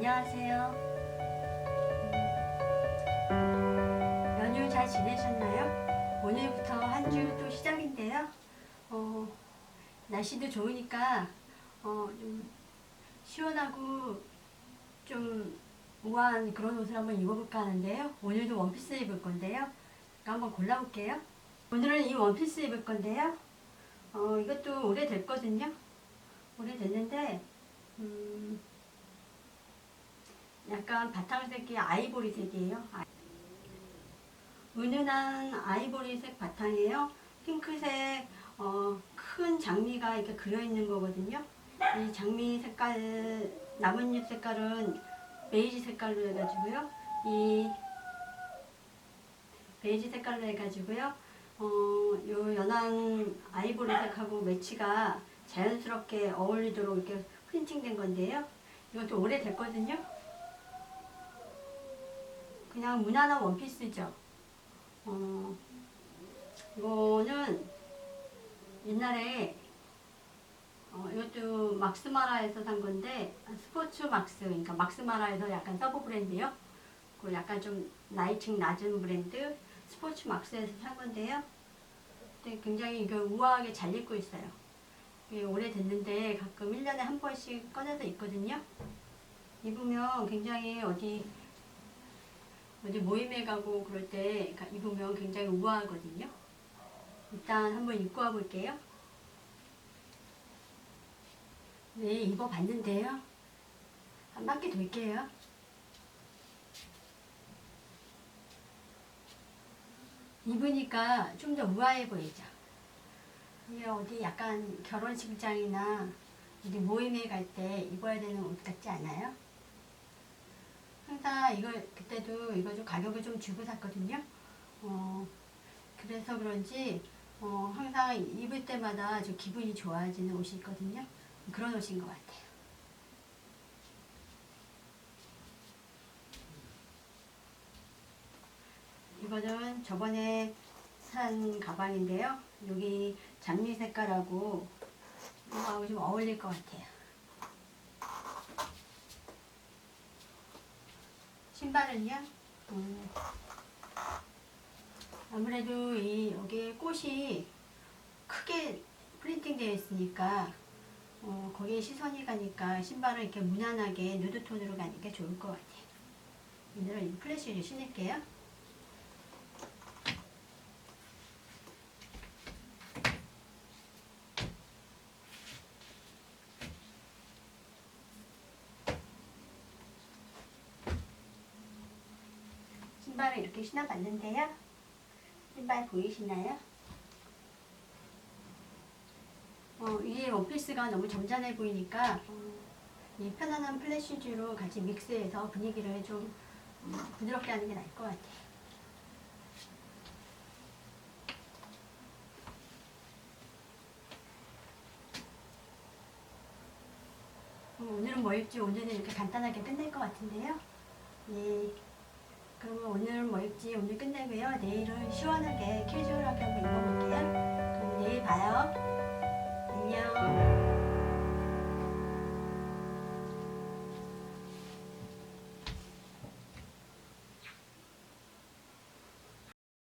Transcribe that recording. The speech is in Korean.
안녕하세요. 음, 연휴 잘 지내셨나요? 오늘부터 한 주 또 시작인데요. 어, 날씨도 좋으니까 어, 좀 시원하고 좀 우아한 그런 옷을 한번 입어볼까 하는데요. 오늘도 원피스 입을 건데요. 한번 골라볼게요. 오늘은 이 원피스 입을 건데요. 어, 이것도 오래됐거든요. 오래됐는데 음, 약간 바탕색이 아이보리색이에요. 아- 은은한 아이보리색 바탕이에요. 핑크색 어, 큰 장미가 이렇게 그려 있는 거거든요. 이 장미 색깔 나뭇잎 색깔은 베이지 색깔로 해가지고요. 이 베이지 색깔로 해가지고요. 어, 요 연한 아이보리색하고 매치가 자연스럽게 어울리도록 이렇게 프린팅된 건데요. 이것도 오래됐거든요. 그냥 무난한 원피스죠. 어, 이거는 옛날에 어, 이것도 막스마라에서 산 건데 스포츠 막스 그러니까 막스마라에서 약간 서브 브랜드요. 그 약간 좀 나이층 낮은 브랜드 스포츠 막스에서 산 건데요. 근데 굉장히 이거 우아하게 잘 입고 있어요. 오래됐는데 가끔 1년에 한 번씩 꺼내서 입거든요. 입으면 굉장히 어디 어디 모임에 가고 그럴 때 가- 입으면 굉장히 우아하거든요. 일단 한번 입고 와볼게요. 네, 입어봤는데요. 한 바퀴 돌게요. 입으니까 좀 더 우아해 보이죠. 이게 어디 약간 결혼식장이나 어디 모임에 갈 때 입어야 되는 옷 같지 않아요? 항상 이거 그때도 이거 좀 가격을 좀 주고 샀거든요. 어, 그래서 그런지 어, 항상 입을 때마다 좀 기분이 좋아지는 옷이 있거든요. 그런 옷인 것 같아요. 이거는 저번에 산 가방인데요. 여기 장미 색깔하고 이거하고 좀 어울릴 것 같아요. 신발은요? 음, 아무래도 이 여기 꽃이 크게 프린팅 되어 있으니까 어, 거기에 시선이 가니까 신발을 이렇게 무난하게 누드 톤으로 가니까 좋을 것 같아요. 오늘은 이 플래시를 신을게요. 신발을 이렇게 신어봤는데요. 신발 보이시나요? 어, 이 원피스가 너무 점잖해 보이니까 어, 이 편안한 플래시즈로 같이 믹스해서 분위기를 좀 음, 부드럽게 하는 게 나을 것 같아요. 어, 오늘은 뭐 입지? 오늘은 이렇게 간단하게 끝낼 것 같은데요. 예. 그러면 오늘은 뭐 입지? 오늘 끝내고요. 내일은 시원하게 캐주얼하게 한번 입어볼게요. 그럼 내일 봐요.